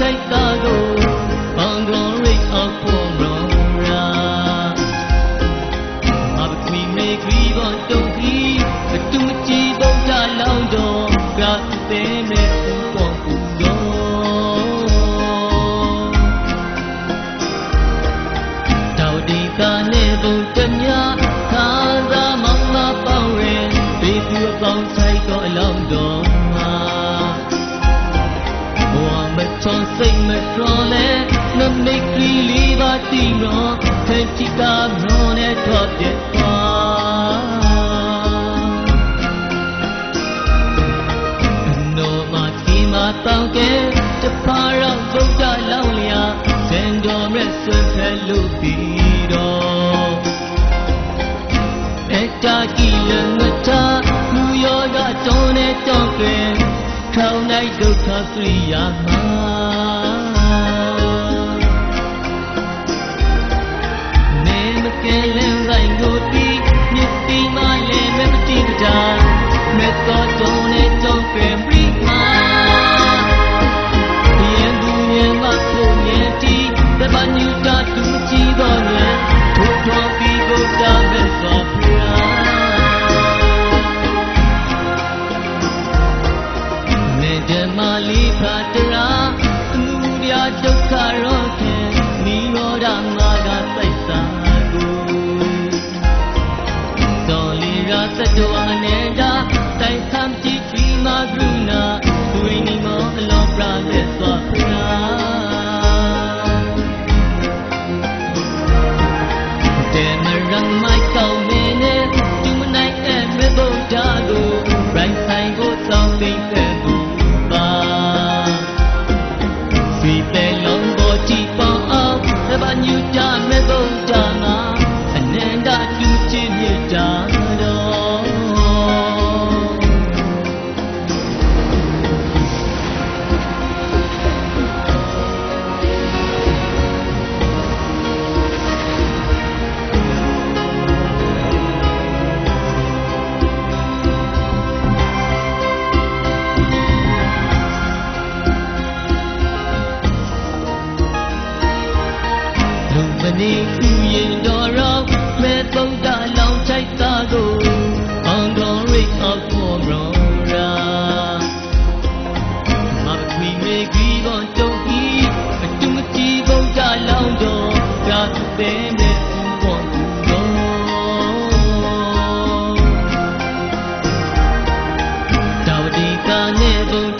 ချိုက်တာကိုဘောင်ကုန်ရိတ်အောင်ပေါ်ရောရာမဘခွေမေခရီဘောတုံကြီးအတူကြည်ဘုရားလောင်းတော်ကတဲ့မဲ့ပေါ်ပူတော်တောက်ဒီကနဲ့ဘုံတမြခါသာမောင်မပေါင်းရင်ဒီသူအပေါင်းဆိုင်တော်အလောင်းတော်မှာ ဘဝမချောစိတ်မတော်လဲနမိတ်ကလေးလေးပါတီတော့ထင်ချတာမျိုးနဲ့တော့ပြတ်သွားနောမတီမတောင်းကဲတဖာတော့ဘုရားလောင်းလျာစင်တော်မဲ့ဆွတ်ဖက်လို့ပြီးတော့အတာ ထောင်၌ဒုက္ခစရိယာမှာနေမကဲလင်းလိုက်ကို ဒုက္ခရောခေနိရောဓငါကသိစာကိုတော်လီရာသတ္တဝအနေတာတိုင်သံကြည့်ပြီးမကရုဏာသူရိနိမောအလောပရာလက်သော သဘာညူ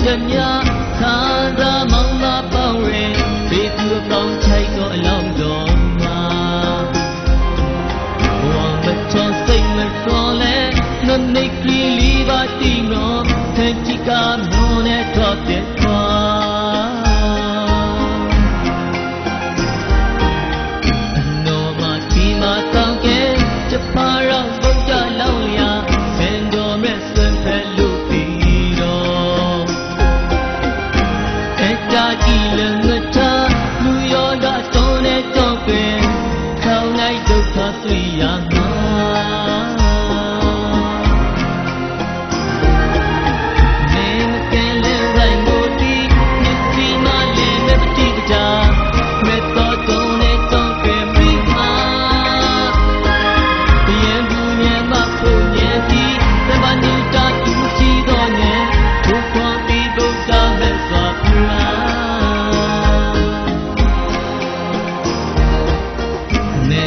နဲ့ဘုံတမြခါသာမောင်မပေါင်းရင်ဒီသူအပေါင်းချိုက်တော့အလောင်းတော်မှာဘဝမချောစိတ်မတော်လဲနမိတ်ကလေးလေးပါတီတော့ထင်ချကမျိုးနဲ့တော့တဲ့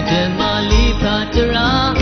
နေတ